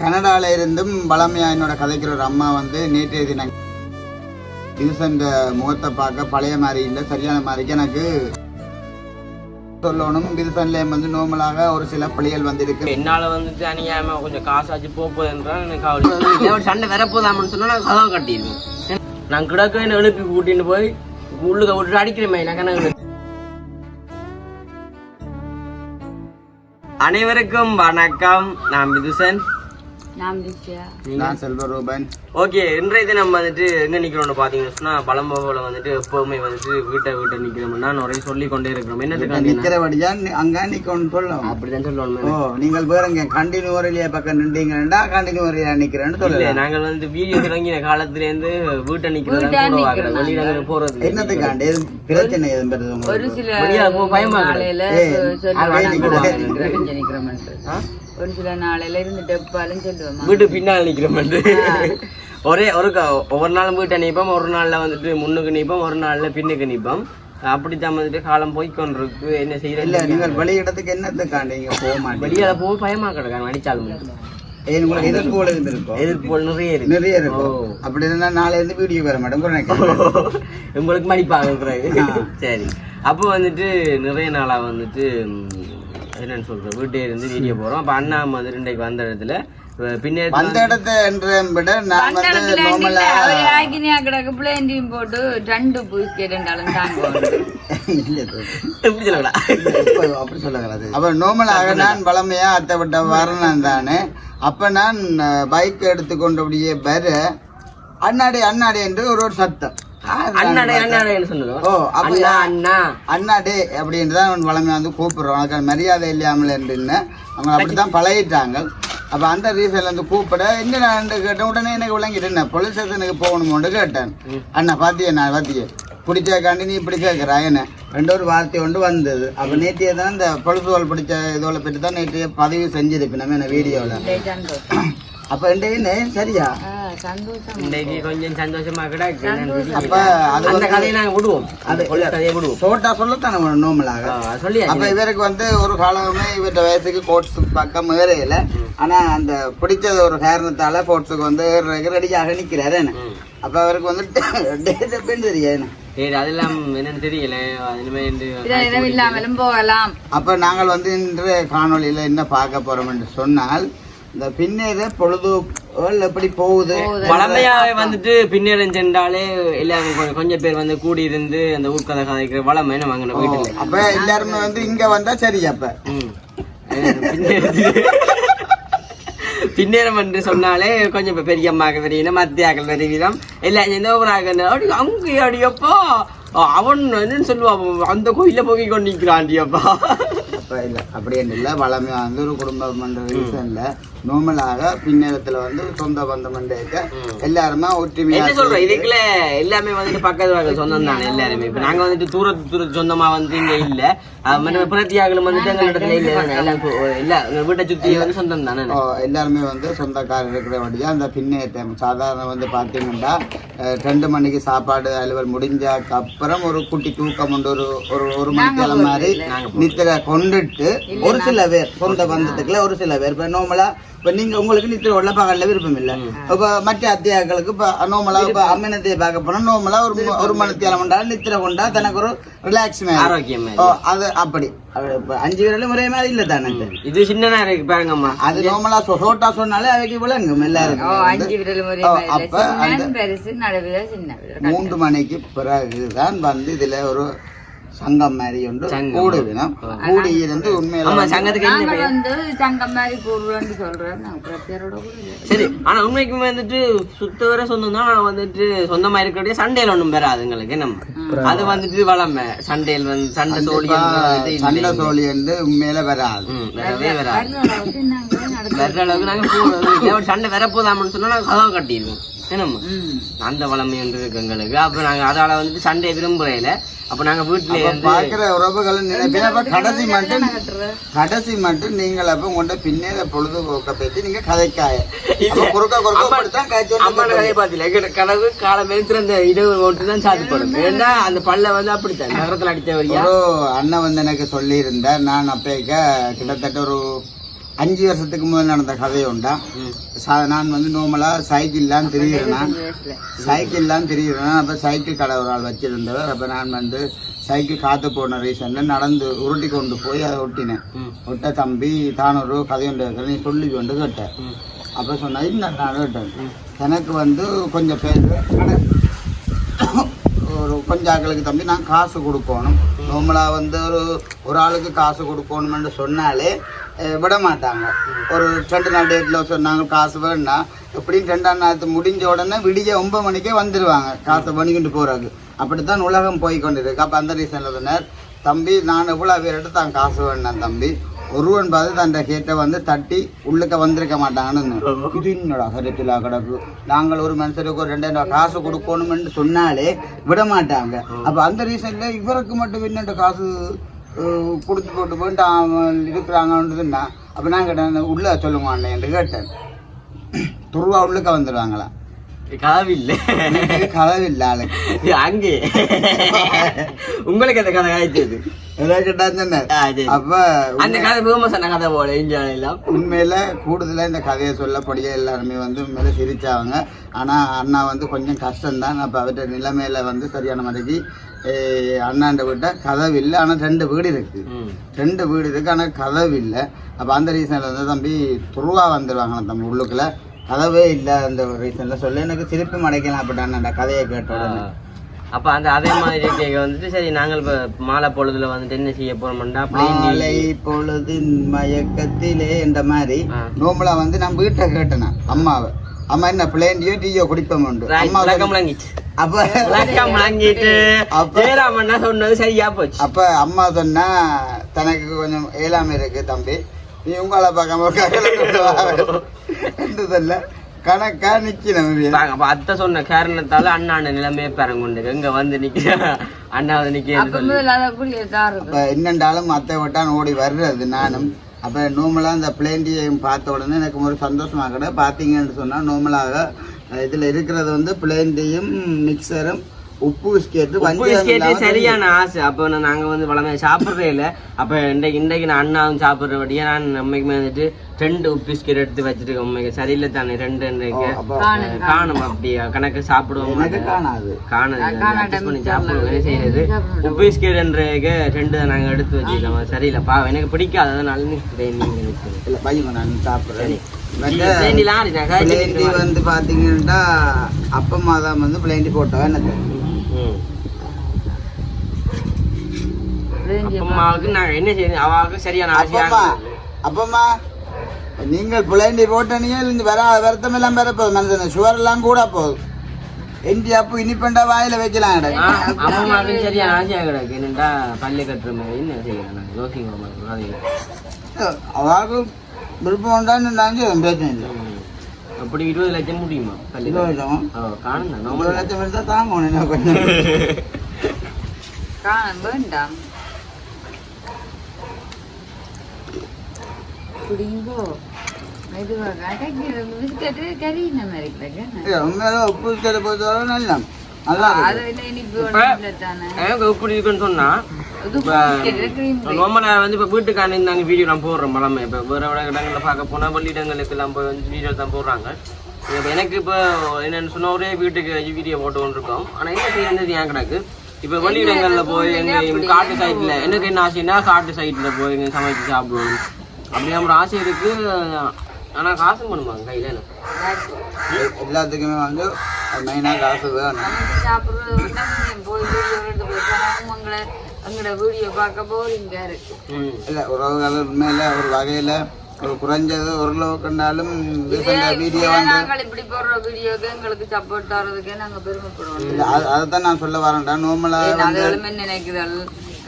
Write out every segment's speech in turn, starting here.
கனடால இருந்தும் பழமையா என்னோட கதைக்கிற ஒரு அம்மா வந்து நேற்றைய தினம் டியூசன் முகத்தை பார்க்க பழைய மாதிரி இல்லை சரியான மாதிரிக்கு எனக்கு சொல்லணும். டியூசன்ல வந்து நார்மலாக ஒரு சில பிள்ளைகள் வந்து இருக்கு என்னால வந்துட்டு அணியாம கொஞ்சம் காசாச்சு போகுதுன்றான் எனக்கு கவலை ஒரு சண்டை வரப்போதாமன்னு சொன்னா நான் கதவை கட்டிடுவேன். நான் கிடக்க என்ன எழுப்பி கூட்டிட்டு போய் உள்ளுக்க விட்டு அடிக்கிறேன் எனக்கு அனைவருக்கும் வணக்கம். நான் மிதுசன் நான் செல்வரூபன். ஓகே இன்றைய தினம் வந்துட்டு எங்க நிக்கிறோம்னு பாத்தீங்கன்னா சொன்னா பழம்போல வந்துட்டு எப்பவுமே வந்துட்டு வீட்டை வீட்டை நிக்கிறோம்னா நிறைய சொல்லி கொண்டே இருக்கிறோம். என்னதுக்காண்டி நிக்கிறபடியா நி- அங்க நிக்கணும்னு சொல்லலாம் அப்படிதான் சொல்லுவோம் ஓ நீங்கள் வேறங்க கண்டினியூ வரையிலேயே பக்கம் நின்றீங்கன்னா கண்டினியூ வரையில நிக்கிறேன்னு இல்ல சொல்லலாம். நாங்கள் வந்து வீடியோ தொடங்கின காலத்துல இருந்து வீட்டை நிக்கிறதா வெளியில போறது இல்ல. என்னத்துக்காண்டி? பிரச்சனை எதுவும் பெறுது ஒரு சில பயமா இருக்கு. ஒரு சில நாளையில இருந்துட்டு எப்பாலும் சொல்லுவோம் வீட்டு பின்னால் நிக்கிறோம் வந்து ஒரே ஒரு க- ஒவ்வொரு நாளும் வீட்டை நிப்போம் ஒரு நாள்ல வந்துட்டு முன்னுக்கு நிப்போம் ஒரு நாள்ல பின்னுக்கு நிப்போம். அப்படித்தான் வந்துட்டு காலம் போய்க்கொண்டிருக்கு. என்ன இல்ல செய்யறது நீங்கள் வெளியிடத்துக்கு என்னத்துக்காண்டி நீங்க போக மாட்டீங்க? வெளியால போக பயமா கிடக்காங்க அடிச்சாலும் எதிர்ப்பு இருந்திருக்கும். எதிர்ப்பு நிறைய இருக்கு. நிறைய இருக்கும். அப்படி இருந்தா நாளை இருந்து வீடியோ வர மேடம் உங்களுக்கு மதிப்பாக சரி. அப்போ வந்துட்டு நிறைய நாளா வந்துட்டு என்னன்னு சொல்றேன் வீட்டே இருந்து வீடியோ போறோம். அப்ப அண்ணா இன்றைக்கு வந்த இடத்துல வந்த இடத்த என்ற விட நான் வந்து நார்மலா கிடக்கு. பிளேண்டியும் போட்டு ரெண்டு பூஸ் கேட்டாலும் அப்படி சொல்லக்கூடாது அப்ப நார்மலாக நான் பழமையா அத்தை விட்ட வரணும் தானே. அப்ப நான் பைக் எடுத்துக்கொண்டு அப்படியே வர அண்ணாடி அண்ணாடி என்று ஒரு ஒரு சத்தம். அண்ணாடே அண்ணாடேன்னு ஓ அண்ணா அண்ணா. அண்ணாடே அப்படின்னு தான் அவன் வளமையா வந்து கூப்பிடுறோம் அதுக்கு மரியாதை இல்லாமல் இருந்துன்னு அவங்க அப்படித்தான் பழகிட்டாங்க. அப்ப அந்த ரீசன்ல இருந்து கூப்பிட எங்க நான் கேட்ட உடனே எனக்கு விளங்கிட்டு என்ன போலீஸ் ஸ்டேஷனுக்கு போகணுமோன்னு கேட்டேன். அண்ணா பாத்தியா நான் பாத்திய? பிடிச்சக்காண்டி நீ இப்படி கேட்குறா என்ன? ரெண்டு ஒரு வார்த்தை ஒன்று வந்தது. அப்போ நேற்றைய தான் இந்த பொழுதுகள் பிடிச்ச இதோட பற்றி தான் நேற்றைய பதிவு செஞ்சிருப்பேன் நம்ம என்ன வீடியோவில் அப்போ ரெண்டு என்ன? சரியா? கொஞ்சம் சந்தோஷமா கிடக்கு அப்ப அது அந்த கதையை நாங்க விடுவோம். கதையை சோட்டா சொல்லத்தானே நோமலாக ஆ, சொல்லியா அப்ப இவருக்கு வந்து ஒரு காலமே இவர்ட வயசுக்கு கோட்ஸ் பக்கம் ஏறையில ஆனா அந்த பிடிச்சது ஒரு காரணத்தால கோட்ஸுக்கு வந்து ரெடியாக நிக்கிறாரு என்ன. அப்ப அவருக்கு வந்து டேட் எப்படின்னு தெரியாது சரி அதெல்லாம் என்னன்னு தெரியல. இனிமே இந்த சில நேரம் இல்லாமலும் போகலாம். அப்ப நாங்கள் வந்து இன்று காணொளியில என்ன பார்க்க போறோம் என்று சொன்னால் இந்த பின்னேற பொழுது எப்படி போகுது? வளமையாவே வந்துட்டு பின்னேறம் சென்றாலே எல்லாரும் கொஞ்சம் கொஞ்சம் பேர் வந்து கூடி இருந்து அந்த ஊர்க்கதை கதைக்கிற வளமை என்ன வாங்கின வீட்டுல. அப்ப எல்லாருமே வந்து இங்க வந்தா சரி அப்ப. பின்னேறம் என்று சொன்னாலே கொஞ்சம் இப்ப பெரிய அம்மாக்கள் பெரிய மத்தியாக்கள் பெரிய விதம் எல்லாம் சேர்ந்து ஒரு அடி அங்கே அடியப்பா அவன் என்னன்னு சொல்லுவான் அந்த கோயில போய் கொண்டு நிற்கிறான்டியப்பா அப்ப. இல்ல அப்படி இல்ல. வளமையா வந்து ஒரு குடும்பம் பண்ற ரீசன்ல நார்மலாக பின்னேரத்துல வந்து சொந்த பந்தம் இருக்க எல்லாருமே ஒற்றுமையா என்ன சொல்றோம் இதுக்குள்ள எல்லாமே வந்துட்டு பக்கத்து சொந்தம் தானே எல்லாருமே. இப்ப நாங்க வந்துட்டு தூரத்து தூரத்து சொந்தமா வந்து இங்க இல்ல. பிரத்தியாக்களும் வந்துட்டு எங்க இடத்துல இல்ல இல்ல வீட்டை சுத்தி வந்து சொந்தம் தானே ஓ, எல்லாருமே வந்து சொந்தக்காரர் இருக்கிறபடியா அந்த பின்னேற்றம் சாதாரண வந்து பார்த்தீங்கன்னா அஹ், ரெண்டு மணிக்கு சாப்பாடு அலுவல் முடிஞ்சதுக்கு அப்புறம் ஒரு குட்டி தூக்கம் உண்டு. ஒரு ஒரு ஒரு மணிக்கால மாதிரி நித்திரை கொண்டுட்டு ஒரு சில பேர் சொந்த பந்தத்துக்குள்ள ஒரு சில பேர். இப்போ நோமலா இப்போ நீங்க உங்களுக்கு நித்திரை உள்ள பகல்ல விருப்பம் இல்லை இப்போ மற்ற அத்தியாக்களுக்கு இப்போ நோமலா இப்போ அம்மனத்தையை பார்க்க போனா நோமலா ஒரு ஒரு மணித்தியாலம் கொண்டா நித்திரை கொண்டா தனக்கு ஒரு ரிலாக்ஸ் ஆரோக்கியம் அது அப்படி. அஞ்சு விரலும் ஒரே மாதிரி இல்லை தானே இது சின்னதா இருக்கு பாருங்கம்மா அது நார்மலா சோட்டா சொன்னாலே அவைக்கு விளங்கும் எல்லாருக்கும். அஞ்சு விரல் ஒரே அப்ப. அந்த- சின்ன பெருசு நடுவில் சின்ன விரல். மூன்று மணிக்கு பிறகுதான் வந்து இதுல ஒரு சங்கம் மாதிரி ஒன்று. கூடுவினம் கூடி இருந்து உண்மையில வந்து- சங்கத்துக்கு நாங்கள்? வந்து சங்கம் மாதிரி கூறுவோம்னு சொல்றோம். நாங்கள் பிரத்தியாரோட கூட இல்லை. சரி ஆனா உண்மைக்குமே வந்துட்டு சுத்த வர சொந்தம் தான் நான் வந்துட்டு சொந்தமா இருக்கிறதே சண்டையில ஒண்ணும் பெறாதுங்களுக்கு நம்ம அது வந்துட்டு வளமை. சண்டையில் வந்து சண்டை சோழி சண்டை சோழி என்று உண்மையில வராது. வரவே வராது. வர்ற அளவுக்கு நாங்கள் சண்டை வரப்போதாமன்னு சொன்னா நாங்க கதவை கட்டிடுவோம். என்னம்மா? அந்த வளமை ஒன்று இருக்கு எங்களுக்கு. அப்ப நாங்க அதால வந்துட்டு சண்டையை விரும்புறையில அப்ப நாங்க வீட்டுல பாக்குற உறவுகள் அப்ப கடைசி மட்டும் கடைசி மட்டும் நீங்கள் அப்ப உங்கள்ட்ட பின்னேற பொழுதுபோக்க பத்தி நீங்க கதைக்காய. அப்ப குறுக்க குறுக்க எங்க கனவு காலம் அந்த இடவு ஓட்டு தான் சாதிப்படும் ஏன்னா அந்த பல்ல வந்து அப்படித்தான். நகரத்துல அடித்தவரியா? அண்ணன் வந்து எனக்கு சொல்லி இருந்தார் நான் அப்பேக்க கிட்டத்தட்ட ஒரு அஞ்சு வருஷத்துக்கு முதல் நடந்த கதை உண்டா சா- நான் வந்து நார்மலாக சைக்கிள்லாம் திரியிறேன். சைக்கிள்லாம் திரியிறேன். அப்போ சைக்கிள் கடை ஒரு ஆள் வச்சிருந்தவர். அப்போ நான் வந்து சைக்கிள் காத்து போன ரீசனில் நடந்து உருட்டி கொண்டு போய் அதை ஒட்டினேன். ஒட்ட தம்பி தான் ஒரு கதை ஒன்று நீ சொல்லி கொண்டு கேட்டேன். அப்போ சொன்னா இல்லை நான் கேட்டேன். எனக்கு வந்து கொஞ்சம் பேர் ஒரு கொஞ்சாக்களுக்கு தம்பி நான் காசு கொடுக்கணும். நார்மலாக வந்து ஒரு ஒரு ஆளுக்கு காசு கொடுக்கணும்னு சொன்னாலே விட மாட்டாங்க ஒரு ரெண்டு நாள் டேட்டில் சொன்னாங்க காசு வேணும்னா எப்படின்னு ரெண்டாம் நேரத்து முடிஞ்ச உடனே விடிய ஒன்பது மணிக்கே வந்துடுவாங்க காசை பண்ணிக்கிட்டு போகிறாங்க அப்படித்தான் உலகம் போய் கொண்டிருக்கு. அப்போ அந்த ரீசனில் சொன்னார் தம்பி நான் எவ்வளோ பேர்கிட்ட தான் காசு வேணாம் தம்பி. ஒருவன் பார்த்து தன் கேட்ட வந்து தட்டி உள்ளுக்க வந்திருக்க மாட்டாங்கன்னு. இது என்னடா கருத்துல கிடக்கு? நாங்கள் ஒரு மனுஷருக்கு ஒரு ரெண்டாயிரம் ரூபாய் காசு கொடுக்கணும்னு சொன்னாலே விட மாட்டாங்க. அப்ப அந்த ரீசன்ல இவருக்கு மட்டும் என்னென்ன காசு கொடுத்து போட்டு போயிட்டு இருக்கிறாங்கன்றதுன்னா அப்ப நான் கேட்டேன் உள்ள சொல்லுவான் என்று கேட்டேன். துருவா உள்ளுக்க வந்துடுவாங்களா? கதவில்லை. ஆளுக்கு. அங்கே. உங்களுக்கு அந்த கதை காய்ச்சது? உண்மையில கூடுதலா இந்த கதையை சொல்லப்படியே எல்லாருமே வந்து உண்மையில சிரிச்சாங்க. ஆனா அண்ணா வந்து கொஞ்சம் கஷ்டம்தான். அப்ப அவர்கிட்ட நிலைமையில வந்து சரியான மாதிரிக்கு அண்ணாண்ட விட்ட கதவு இல்லை. ஆனா ரெண்டு வீடு இருக்கு. ரெண்டு வீடு இருக்கு. ஆனா கதவு இல்லை. அப்ப அந்த ரீசன்ல வந்து தம்பி துருவா வந்துருவாங்க தம்பி உள்ளுக்குள்ள. கதவே இல்லை அந்த ரீசன்ல சொல்ல. எனக்கு திருப்பி மடைக்கலாம் அப்படின்னா கதையை கேட்ட உடனே. அப்ப அந்த அதே மாதிரி கேக்க வந்துட்டு சரி நாங்கள் இப்ப மாலை பொழுதுல வந்துட்டு என்ன செய்ய போறோம்டா மாலை பொழுதின் மயக்கத்திலே இந்த மாதிரி. நோம்பலா வந்து நான் வீட்டை கேட்டேன் அம்மாவை. அம்மா என்ன பிளேண்டியோ டீயோ குடிப்போம் உண்டு. அம்மா விளங்கிச்சு அப்ப விளக்கம் விளங்கிட்டு அப்ப- சொன்னது சரியா போச்சு. அப்ப அம்மா சொன்னா தனக்கு கொஞ்சம் ஏழாம இருக்கு தம்பி. நீ உங்களை பார்க்காம என்று சொல்ல கணக்கா அப்ப அத்தை சொன்ன காரணத்தால அண்ணாண்ட நிலைமையே பெறங்குண்டு இங்க வந்து நிக்க? அண்ணா வந்து நிக்க என்னண்டாலும் அத்தை விட்டான் ஓடி வர்றது நானும். அப்ப நோமலா இந்த பிளேண்டியையும் பார்த்த உடனே எனக்கு ஒரு சந்தோஷமா கூட பாத்தீங்கன்னு சொன்னா நோமலாக இதுல இருக்கிறது வந்து பிளேண்டியும் மிக்சரும் உப்பு பிஸ்கெட்டு உப்பு பிஸ்கெட்டு சரியான ஆசை. அப்போ நான் நாங்க வந்து வளமே சாப்பிட்றே இல்லை. அப்ப இன்றைக்கு இன்றைக்கு நான் அண்ணாவும் சாப்பிட்றபடியே நான் நம்மைக்குமே வந்துட்டு ரெண்டு உப்பு பிஸ்கெட் எடுத்து வச்சுட்டு உண்மைக்கு சரியில்லை தானே ரெண்டு இன்றைக்கு. காணும், அப்படியா கணக்கு சாப்பிடுவோம். காணாது. காணும் adjust பண்ணி சாப்பிடுவோம். செய்யறது உப்பு பிஸ்கெட்ன்றதுக்கு ரெண்டு தான் நாங்க எடுத்து வச்சுக்கலாம் சரியில்லை. பா எனக்கு பிடிக்காது. அதனால நிற்கிறேன் நீங்க நிற்கிறேன் இல்ல பையன் நான் சாப்பிடுறேன். வந்து பாத்தீங்கன்னா அப்பம்மா தான் வந்து பிளேண்டி போட்டோம் எனக்கு. அம்மாவுக்கு நான் என்ன செய்யணும் அவாவுக்கு சரியான ஆசையாக அப்பம்மா நீங்கள் பிளேண்டி போட்டனீங்க இந்த வர வருத்தம் எல்லாம் போகுது மனுஷன் சுவர் எல்லாம் கூட போகுது. எண்டி அப்பு இனிப்பண்டா வாயில வைக்கலாம் கிடக்கு. அம்மாவுக்கு சரியான ஆசையாக கிடக்கு என்னடா பள்ளி கட்டுற மாதிரி என்ன செய்யலாம்? நான் யோசிக்கிற மாதிரி அது அவாவுக்கு விருப்பம் உண்டான்னு நான் பிரச்சனை இல்லை. அப்படி இருபது லட்சம் முடியுமா பள்ளி இருபது லட்சம். காணும் தான் ஐம்பது லட்சம் எடுத்தா தாங்க என்ன கொஞ்சம். காண வேண்டாம் குடிங்கோ மெதுவா கடைக்கு பிஸ்கட்டு கறி நம்ம இருக்கிறாங்க இல்ல, உண்மையிலே உப்பு கரை பொறுத்தவரை நல்லா நல்லா இருக்கு. அது இல்லை இனிப்பு ஒண்ணும் தானே எனக்கு இப்படி சொன்னா ரொம்ப நேரம் வந்து இப்போ வீட்டுக்கான நாங்கள் போடுறோம் பழமை. இப்போ வேறு வேறு இடங்களில் பார்க்க போனால் பள்ளி இடங்களுக்கு எல்லாம் போய் வந்து வீடியோ தான் போடுறாங்க. இப்போ எனக்கு இப்போ என்னென்னு சொன்னால் ஒரே வீட்டுக்கு வீடியோ போட்டு கொண்டிருக்கோம். ஆனால் என்ன செய்யறது ஏன் கிடக்கு? இப்போ வெளியிடங்களில் போய் எங்கள் காட்டு சைட்டில் எனக்கு என்ன ஆசைன்னா காட்டு சைட்டில் போய் சமைச்சு சாப்பிடுவோம். அப்படி நம்ம ஆசை இருக்கு. ஆனால் காசும் பண்ணுவாங்க கையில் எல்லாத்துக்குமே வந்து மெயினாக காசு வேணும் உங்களை உங்களோட வீடியோ பார்க்க போறீங்க. இல்லை உறவுகள் உண்மையில் ஒரு வகையில் ஒரு குறைஞ்சது ஓரளவு கண்டாலும் வீடியோ வந்து நாங்கள் இப்படி போடுற வீடியோக்கு எங்களுக்கு சப்போர்ட் தரதுக்கே நாங்க பெருமைப்படுவோம். இல்ல, அது- அதைத்தான் நான் சொல்ல வரேன்டா. நார்மலாக நினைக்குதல்.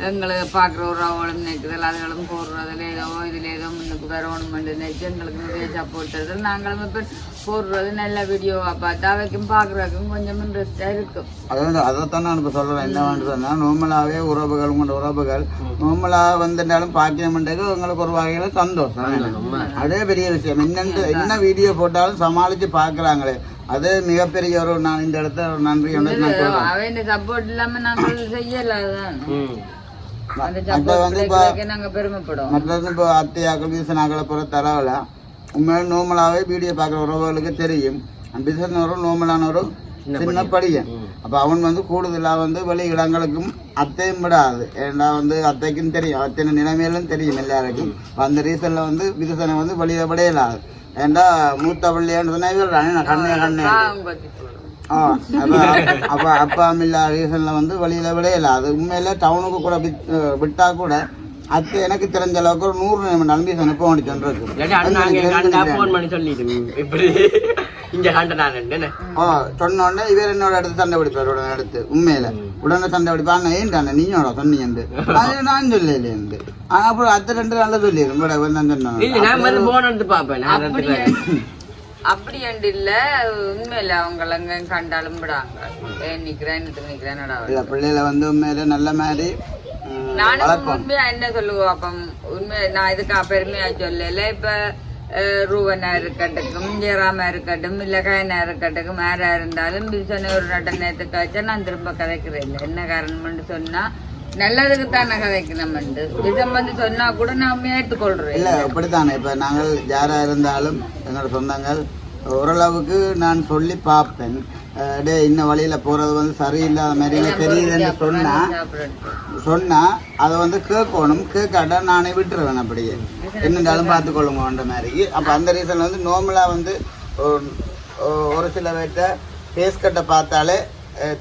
எங்களை பார்க்குற ஒரு அவளும் நினைக்குதல் அதுகளும் போடுறதுல ஏதோ இதுல ஏதோ முன்னுக்கு வரணும் நினைச்சு எங்களுக்கு நிறைய சப்போர்ட் தருதல் நாங்களும் இப்போ போடுறது நல்ல வீடியோவா பார்த்து அவைக்கும் பார்க்குறதுக்கும் கொஞ்சம் இன்ட்ரெஸ்டாக இருக்கும் அதாவது அதைத்தான் நான் இப்போ சொல்கிறேன் என்ன பண்ணுறதுன்னா நார்மலாகவே உறவுகள் உங்களோட உறவுகள் நார்மலாக வந்துட்டாலும் பாக்கியம்ன்றது உங்களுக்கு ஒரு வகையில் சந்தோஷம். அதே பெரிய விஷயம். என்னென்று என்ன வீடியோ போட்டாலும் சமாளித்து பார்க்குறாங்களே. அதே மிகப்பெரிய ஒரு நான் இந்த இடத்துல ஒரு நன்றி அவன் சப்போர்ட் இல்லாம நாங்கள் செய்யல அதான் ம் அந்த அது சப்போர்ட் வந்து இப்போ மற்றது இப்போ அத்தையாக்கள் வீசனாக்களை போகிற தரவில் உண்மையில நோமலாகவே வீடியோ பார்க்குற உறவுகளுக்கு தெரியும். பிசன் ஒரு நோமலான ஒரு சின்ன படியன். அப்போ அவன் வந்து கூடுதலாக வந்து வெளி இடங்களுக்கும் அத்தையும் விடாது. ஏன்னா வந்து அத்தைக்கும் தெரியும். அத்தனை நிலைமையிலும் தெரியும் எல்லாருக்கும். அந்த ரீசனில் வந்து விதசனை வந்து வெளியே விடையலாது. ஏண்டா மூத்த பிள்ளையான்னு சொன்னா இவர் கண்ணே கண்ணே. அப்ப அப்ப அப்பா அம்மா இல்லாத ரீசன்ல வந்து வெளியில விடையில. அது உண்மையில டவுனுக்கு கூட விட்டா கூட அது எனக்கு தெரிஞ்ச அளவுக்கு ஒரு நூறு நம்பி அனுப்ப அது நான் என்ன? ஓ சொன்ன உடனே இவர் என்னோட எடுத்து சண்டை பிடிப்பார் உடனே எடுத்து உண்மையில. உடனே சண்டை பிடிப்பா அண்ணா ஏன்டாண்ணா நீயோட சொன்னீங்க அது நான் சொல்லலேந்து ஆனா அப்புறம் அத்தை ரெண்டு நாள்ல சொல்லிடுறேன் சொன்னேன். அப்படி என்று இல்ல. உண்மையில அவங்கள எங்க கண்டாலும் விடாங்க நிக்கிறேன் நிக்கிறேன் பிள்ளைகளை வந்து உண்மையில நல்ல மாதிரி நானும் உண்மையா என்ன சொல்லுவோம் அப்ப உண்மை நான் இதுக்கு பெருமையா சொல்லல. இப்ப ரூவனா இருக்கட்டும் ஜெயராமா இருக்கட்டும் இல்ல கயனா இருக்கட்டும் யாரா இருந்தாலும் பிசனை ஒரு நட்ட நேரத்துக்கு வச்சா நான் திரும்ப கதைக்கிறேன். என்ன காரணம்னு சொன்னா நல்லதுக்கு தான் நான் கதைக்கணும்ண்டு விஷம் வந்து சொன்னா கூட நான் ஏற்றுக்கொள்றேன். இல்ல இப்படித்தானே இப்ப நாங்கள் யாரா இருந்தாலும் எங்களோட சொந்தங்கள் ஓரளவுக்கு நான் சொல்லி பார்ப்பேன். டேய் இந்த வழியில போறது வந்து சரியில்லாத மாதிரி எனக்கு தெரியுதுன்னு சொன்னா சாப்பிடுறது சொன்னா அதை வந்து கேட்கணும். கேட்காட்டா நானே விட்டுருவேன் அப்படியே. என்னண்டாலும் பார்த்துக்கொள்ளுங்கன்ற மாதிரி. அப்போ அந்த ரீசன் வந்து நார்மலாக வந்து ஒரு- சில பேர்கிட்ட ஃபேஸ் கட்டை பார்த்தாலே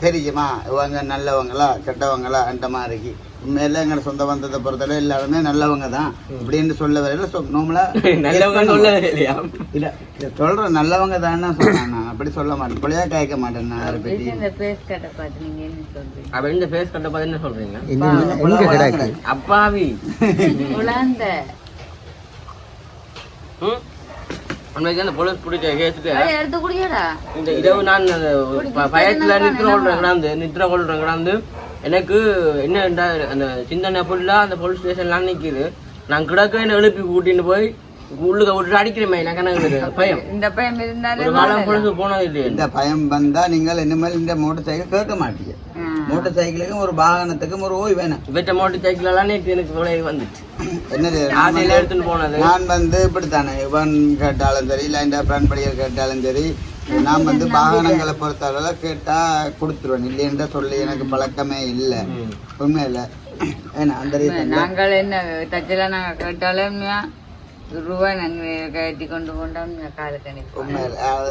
தெரியுமா? இவங்க நல்லவங்களா கெட்டவங்களா அந்த மாதிரி. உண்மையில எங்களை சொந்த பந்தத்தை பொறுத்தவரை எல்லாருமே நல்லவங்க தான். அப்படின்னு சொல்ல வரையில இல்லையா இல்லை இதை சொல்கிறேன் நல்லவங்க தானே சொன்னேன் நான் அப்படி சொல்ல மாட்டேன். பிள்ளையா கேட்க மாட்டேன் நான் அதை பற்றி இந்த பேஸ் கட்டை பார்த்து நீங்க என்ன சொல்றீங்க? அப்ப இந்த ஃபேஸ் கட்ட பார்த்து என்ன சொல்றீங்க? அப்பாவி. குழந்தை அந்த போலீஸ் பிடிச்ச கேஸுக்கு எடுத்து குடிக்கடா. இந்த இரவு நான் பயத்துல நித்திர கொள்றேன் கிடாந்து நித்திர கொள்றேன் கிடாந்து எனக்கு என்ன அந்த சிந்தனை ஃபுல்லா அந்த போலீஸ் ஸ்டேஷன்லாம் நிக்குது. நான் கிடக்க என்ன எழுப்பி கூட்டிட்டு போய் உள்ளுக்க விட்டு என்ன பயம். இந்த பையன் இருந்தாலே ஒரு காலம் போலீஸ் போனது இல்லையே. இந்த பயம் வந்தா நீங்கள் இனிமேல் இந்த மோட்டர் சைக்கிள் கேட்க மாட்டீங்க. மோட்டர் சைக்கிளுக்கும் ஒரு வாகனத்துக்கும் ஒரு ஓய்வு வேணும். இவற்ற மோட்டர் சைக்கிள் எல்லாம் நேற்று எனக்கு விளைவு வந்துச்சு. என்னது ஆசையில எடுத்துட்டு போனது? நான் வந்து இப்படித்தானே இவன் கேட்டாலும் சரி இல்லை இந்த ஃப்ரெண்ட் படிகள் கேட்டாலும் சரி நான் வந்து வாகனங்களை பொறுத்தவரை கேட்டா கொடுத்துருவேன். இல்லைன்ற சொல்லி எனக்கு பழக்கமே இல்லை. உண்மையில. ஏன்னா அந்த நாங்கள் என்ன தச்சல நாங்க கேட்டாலும் ரூபாய் கட்டி கொண்டு போண்டோம்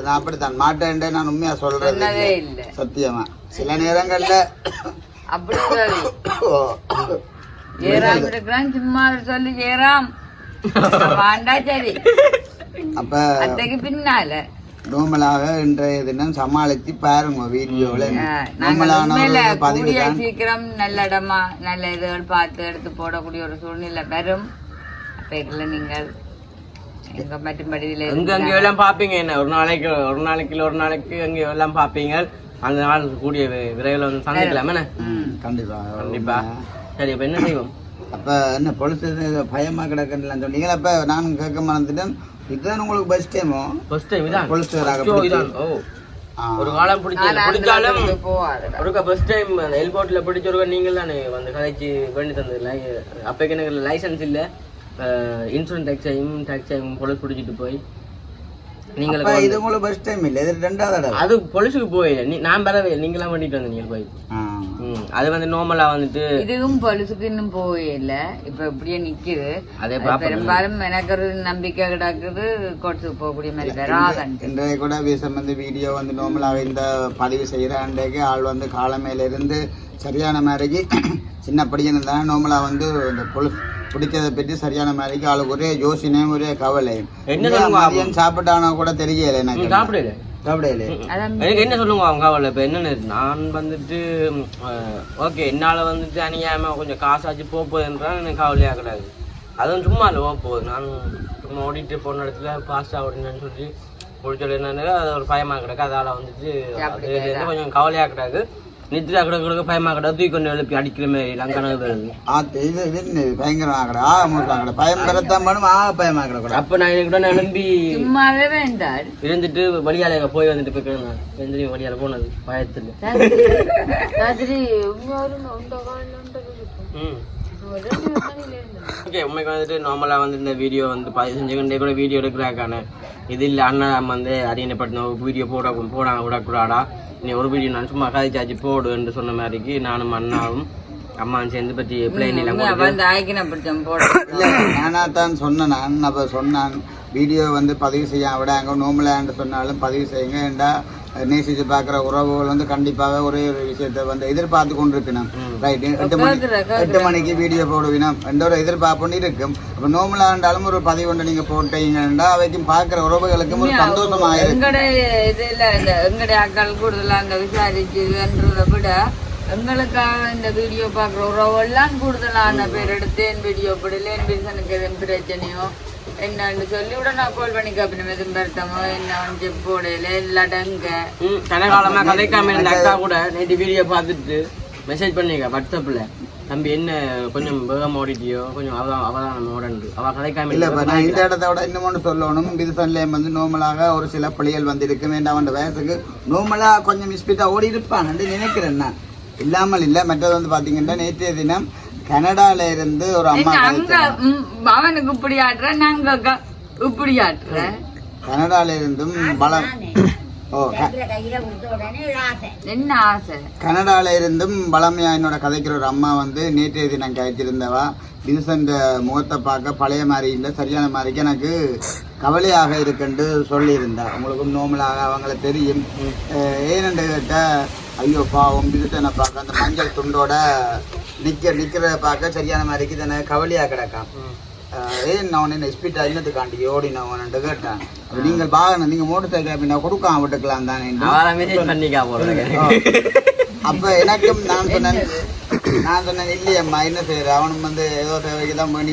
நான் அப்படித்தான். மாட்டேன்டே நான் உண்மையா சொல்றது இல்லை. சத்தியமா. சில நேரங்கள்ல அப்படி ஜெயராம் இருக்கிறான் சும்மா சொல்லி ஜெயராம் வாண்டா சரி. அப்ப அத்தைக்கு பின்னால. நோமலாக இன்றைய தினம் சமாளித்து பாருங்க வீடியோவில். பதிவு சீக்கிரம் நல்ல இடமா நல்ல இதுகள் பார்த்து எடுத்து போடக்கூடிய ஒரு சூழ்நிலை வரும். அப்ப நீங்கள் எங்க அங்க எல்லாம் பாப்பீங்க என்ன? ஒரு நாளைக்கு ஒரு நாளைக்கு இல்ல ஒரு நாளைக்கு அங்க எல்லாம் பாப்பீங்க. அந்த நாள் கூடிய விரைவில் வந்து சந்திக்கலாம். என்ன? ம். கண்டிப்பா. கண்டிப்பா. சரி அப்ப என்ன செய்வோம்? அப்ப என்ன பொலிசு பயமா கிடக்குன்னு சொன்னீங்களா அப்ப நானும் கேட்க மறந்துட்டேன். இதுதான் உங்களுக்கு பெஸ்ட் டைமோ ஃபர்ஸ்ட் டைம் இதான். இதான். ஓ. ஒரு காலம் பிடிச்ச பிடிச்சாலும் ஒருக்கா ஃபர்ஸ்ட் டைம் அந்த எல்போர்ட்ல பிடிச்ச ஒரு நீங்கள் தானே வந்து கதைச்சு வேண்டி தந்தது? அப்போக்கு எனக்கு லைசன்ஸ் இல்லை. இன்சூரன்ஸ் டேக்ஸையும் டேக்ஸையும் போலீஸ் பிடிச்சிட்டு போய் நீங்களுக்கு இது உங்களுக்கு பெஸ்ட் டைம் இல்லை. இது ரெண்டாவது அது போலீஸுக்கு போய் நீ நான் பெறவே நீங்களாம் பண்ணிட்டு வந்தீங்க போய். அது வந்து நார்மலா வந்துட்டு இதுவும் பொலிசுக்கு இன்னும் போயில்ல இப்ப இப்படியே நிக்குது. அதே பெரும்பாலும் எனக்கு ஒரு நம்பிக்கை கிடக்குது கோர்ட்ஸுக்கு போகக்கூடிய மாதிரி இன்றைய கூட வீசம் வந்து வீடியோ வந்து நார்மலாக இந்த பதிவு செய்கிற அன்றைக்கு ஆள் வந்து காலமையில இருந்து சரியான மாதிரிக்கு சின்ன பையன் இருந்தாலும் நார்மலாக வந்து இந்த பொலிஸ் பிடிச்சதை பற்றி சரியான மாதிரிக்கு ஆளுக்கு ஒரே யோசனையும் ஒரே கவலையும். என்ன சாப்பிட்டானோ கூட தெரியல எனக்கு. சாப்பிடல அதான் எனக்கு என்ன சொல்லுங்க அவங்க கவலை இப்போ என்னன்னு நான் வந்துட்டு ஓகே என்னால் வந்துட்டு அநியாயமா கொஞ்சம் காசாச்சு போக போகுதுன்றால் எனக்கு கவலையாக கிடையாது அதுவும் சும்மா இல்லை போக போகுது. நான் சும்மா ஓடிட்டு போன இடத்துல பாஸ்டா ஓடினேன்னு சொல்லி முடிச்சது என்னன்னு அது ஒரு பயமாக கிடக்கு. அதால் வந்துட்டு கொஞ்சம் கவலையாக கிடக்கு. நித்ரா கிடக்கு கிடக்கு பயமாக கிடக்கு தூக்கி கொண்டு எழுப்பி அடிக்கிற மாதிரி லங்கனது வருது இது இது பயங்கரம் ஆகட ஆ மூட்டாங்கட பயம் பெறத்தான் பண்ணும் ஆ பயம் கூட அப்போ நான் எனக்கு உடனே எழும்பி சும்மாவே வேண்டாள் இருந்துட்டு வழியால போய் வந்துட்டு போய் எந்திரி வழியால போனது பயத்தில். ஓகே உண்மைக்கு வந்துட்டு நார்மலாக வந்து இந்த வீடியோ வந்து பதினஞ்சு செகண்டே கூட வீடியோ எடுக்கிறாக்கான. இது இல்லை அண்ணன் வந்து அரியணைப்பட்டின வீடியோ போட போட விடக்கூடாடா? நீ ஒரு வீடியோ நான் சும்மா கதைச்சாச்சு போடு என்று சொன்ன மாதிரிக்கு நானும் அண்ணாவும் அம்மாவும் சேர்ந்து பற்றி பிளேன் எல்லாம் இல்லை நானா தான் சொன்னேன். நான் அப்போ சொன்னான் வீடியோ வந்து பதிவு செய்ய விடாங்க. நோமலான்னு சொன்னாலும் பதிவு செய்யுங்க. ஏண்டா நேசித்து பார்க்குற உறவுகள் வந்து கண்டிப்பாக ஒரே ஒரு விஷயத்தை வந்து எதிர்பார்த்து கொண்டிருக்கணும் ரைட் எட்டு மணி கேக்குற, எட்டு மணிக்கு வீடியோ போடுவினோம். எந்த ஒரு எதிர்பார்ப்புன்னு இருக்கும். அப்போ நோமலாண்டாலும் ஒரு பதிவு ஒன்று நீங்கள் போட்டீங்கன்னா அவைக்கும் பார்க்குற உறவுகளுக்கும் ஒரு சந்தோஷமாக எங்கட அக்கள் கூடுதலா அந்த விசாரிச்சுன்றதை விட எங்களுக்காக இந்த வீடியோ பார்க்குற உறவெல்லாம் கூடுதலான பேர் எடுத்து என் வீடியோ போடல என் எதுவும் பிரச்சனையோ என்னன்னு சொல்லி விட நான் கால் பண்ணி கேப்பினோம் எதுவும் பெருத்தமோ என்ன வந்து போடல இல்லாட்டங்க ம் கனகாலமாக கதைக்காம இருந்த அக்கா கூட நேற்று வீடியோ பார்த்துட்டு மெசேஜ் பண்ணிக்க வாட்ஸ்அப்பில் தம்பி என்ன கொஞ்சம் வேகம் ஓடிட்டியோ கொஞ்சம் அவதான் அவதானம் ஓடன்று அவள் கதைக்காம இல்ல நான் இந்த இடத்த விட இன்னும் ஒன்று சொல்லணும் பிரிசன்லேயும் வந்து நோமலாக ஒரு சில பிள்ளைகள் வந்து இருக்க வேண்டாம் அந்த வயசுக்கு நோமலா கொஞ்சம் ஸ்பீட்டாக ஓடி இருப்பான்னு நினைக்கிறேன் நான் இல்லாமல் இல்லை மற்றது வந்து பாத்தீங்கன்னா நேற்றைய தினம் கனடால இருந்து ஒரு அம்மா அங்க அவனுக்கு இப்படி ஆட்டுற நாங்க இப்படி ஆட்டுற கனடால இருந்தும் பலம் ஓ க- என்ன ஆசை? கனடால இருந்தும் பலமையா என்னோட கதைக்கிற ஒரு அம்மா வந்து நேற்றைய தினம் கழிச்சிருந்தவா வின்சென்ட் முகத்தை பார்க்க பழைய மாதிரி இல்லை சரியான மாதிரிக்கு எனக்கு கவலையாக இருக்குன்னு சொல்லியிருந்தா. உங்களுக்கு நோமலாக அவங்கள தெரியும். ஏனென்று கேட்டால் ஐயோ பாவம். வின்சென்னை பார்க்க? அந்த மஞ்சள் துண்டோட நிற்க நிற்கிறத பார்க்க சரியான மாதிரிக்கு தானே கவலையாக கிடக்கான். ஏன் நான் என்ன ஸ்பீட் இன்னத்துக்காண்டி ஓடினவன்ட்டு கேட்டேன். நீங்கள் பாகணும் நீங்கள் மோட்டர் சைக்கிள் அப்படின்னா கொடுக்காம விட்டுக்கலாம் தானே அப்ப எனக்கும் நான் சொன்னேன் நான் சொன்னேன் இல்லையம்மா என்ன செய்யற அவனும் வந்து ஏதோ தேவைக்கு தான் பண்ணி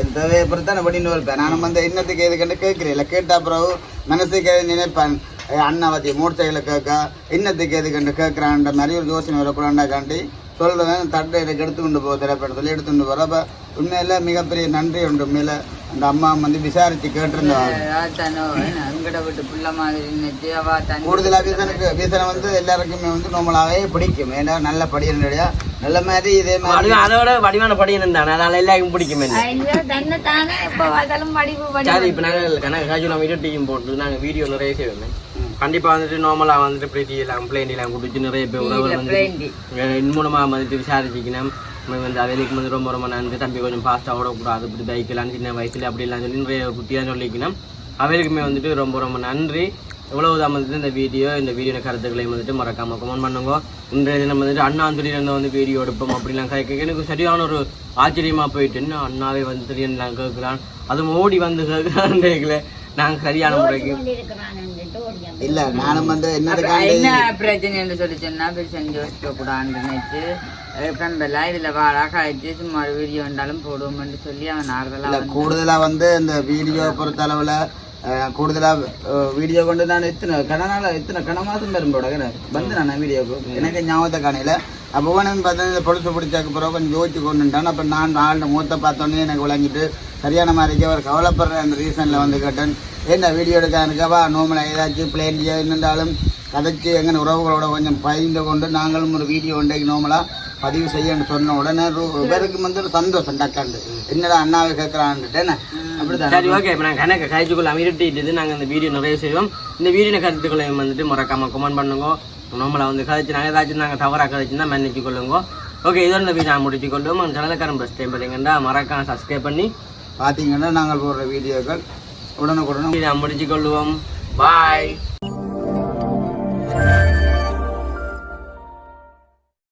என் தேவையை பொறுத்து தான் பண்ணிட்டு இருப்பேன். நானும் வந்து இன்னத்துக்கு எதுக்குன்னு கேட்கிறேன். இல்லை கேட்டா பிறகு மனசுக்கு நினைப்பேன். ஏய், அண்ணா பத்தி மோட்டர் சைக்கிளை கேட்க இன்னத்துக்கு எதுக்குன்னு கேட்குறான்ற மாதிரி ஒரு யோசனை வரக்கூடாண்டாக்காண்டி சொல்றேன் தட்டை எனக்கு எடுத்துக்கொண்டு போக திரைப்படத்தில் எடுத்துட்டு போகிற அப்போ உண்மையில மிகப்பெரிய நன்றி உண்டு உண்மையில. அந்த அம்மா வந்து விசாரிச்சு கேட்டிருந்தாங்க. தானோ எங்கட விட்டு புள்ள மாதிரி இருந்துச்சு அவ தண்ணி கூடுதலா வீசனுக்கு வீசனை வந்து எல்லாருக்குமே வந்து நோமலாவே பிடிக்கும். ஏன்னா நல்ல படியா நல்ல மாதிரி இதே மாதிரி. அதோட வடிவான படியன் இருந்தானே அதனால எல்லாருக்கும் பிடிக்கும் தானே சரி இப்போ நாங்கள் கணக்கு காய்ச்சி நம்ம வீடியோ டீம் போட்டு நாங்கள் வீடியோ நிறைய செய்வோம். கண்டிப்பாக வந்துட்டு நார்மலாக வந்துட்டு பிரீத்தி எல்லாம் பிளேண்டி எல்லாம் கொடுத்து நிறைய பேர் உறவு வந்து. என் மூலமாக வந்துட்டு விசாரிச்சிக்கணும் வந்து அவைகளுக்கு வந்து ரொம்ப ரொம்ப நன்றி. தம்பி கொஞ்சம் ஃபாஸ்ட்டாக ஓடக்கூடாது. இப்படி பைக்கெல்லாம் சின்ன வயசுல அப்படிலாம் சொல்லி நிறைய குட்டியாக சொல்லிக்கணும் அவைகளுக்குமே வந்துட்டு ரொம்ப ரொம்ப நன்றி. இவ்வளவுதான் வந்துட்டு இந்த வீடியோ இந்த வீடியோ கருத்துக்களையும் வந்துட்டு மறக்காம கமெண்ட் பண்ணுங்க. இன்றைய தினம் வந்துட்டு அண்ணா துணியிலிருந்து வந்து வீடியோ எடுப்போம் அப்படிலாம் கேட்க எனக்கு சரியான ஒரு ஆச்சரியமா போயிட்டு என்ன அண்ணாவே வந்து திடீர்னு கேட்குறான். அதுவும் ஓடி வந்து கேட்குறான்னு கேட்கல நாங்கள் சரியான முறைக்கு இல்ல நானும் வந்து என்ன பிரச்சனைன்னு சொல்லி சொன்னா போய் செஞ்சு வச்சுக்க கூடாதுன்னு நினைச்சு ஃப்ரெண்டெல்லாம் இதுல காய்ச்சி சும்மா ஒரு வீடியோ வந்தாலும் போடுவோம்னு சொல்லி அவன் ஆறுதலா கூடுதலா வந்து இந்த வீடியோ பொறுத்த அளவுல அஹ், கூடுதலா அஹ், வீடியோ கொண்டு நான் எத்தனை கணநாள் எத்தனை கண மாதம் பெரும்போட வந்து நான் வீடியோக்கு எனக்கு ஞாபகத்தை காணையில அப்போ வேணும்னு பார்த்தா இந்த பொழுது பிடிச்சதுக்கு பிறகு கொஞ்சம் யோசிச்சு கொண்டுட்டான் அப்போ நான் ஆளுட மூத்த பார்த்தோன்னே எனக்கு விளங்கிட்டு சரியான மாதிரிக்கு அவர் கவலைப்படுற அந்த ரீசனில் வந்து கேட்டேன் ஏன்டா வீடியோ எடுக்க இருக்கவா நோமலாக ஏதாச்சும் பிளேன் இருந்தாலும் கதைச்சு எங்கன உறவுகளோட கொஞ்சம் பகிர்ந்து கொண்டு நாங்களும் ஒரு வீடியோ ஒன்றைக்கு நோமலாக பதிவு செய்யன்னு சொன்ன உடனே பேருக்கு வந்து ஒரு சந்தோஷம் டக்காண்டு. என்னடா அண்ணாவை கேட்குறான்ட்டுட்டேன்னு அப்படிதான் சரி ஓகே இப்போ நாங்கள் கணக்கு காய்ச்சிக்குள்ள அமிரட்டிட்டு நாங்கள் இந்த வீடியோ நிறைய செய்வோம். இந்த வீடியோ கருத்துக்களையும் வந்துட்டு மறக்காம கமெண்ட் பண்ணுங்க. நம்மளை வந்து கதைச்சு நாங்கள் ஏதாச்சும் நாங்கள் தவறாக கதைச்சுன்னா மன்னிச்சு கொள்ளுங்க. ஓகே இதோட இந்த வீடியோ நான் முடிச்சு கொள்ளுவோம் அந்த சேனலுக்காரன் ஃபஸ்ட் டைம் பார்த்தீங்கன்னா மறக்காம சப்ஸ்கிரைப் பண்ணி பார்த்தீங்கன்னா நாங்கள் போடுற வீடியோக்கள் உடனுக்குடனும் நான் முடிச்சு கொள்ளுவோம் பாய்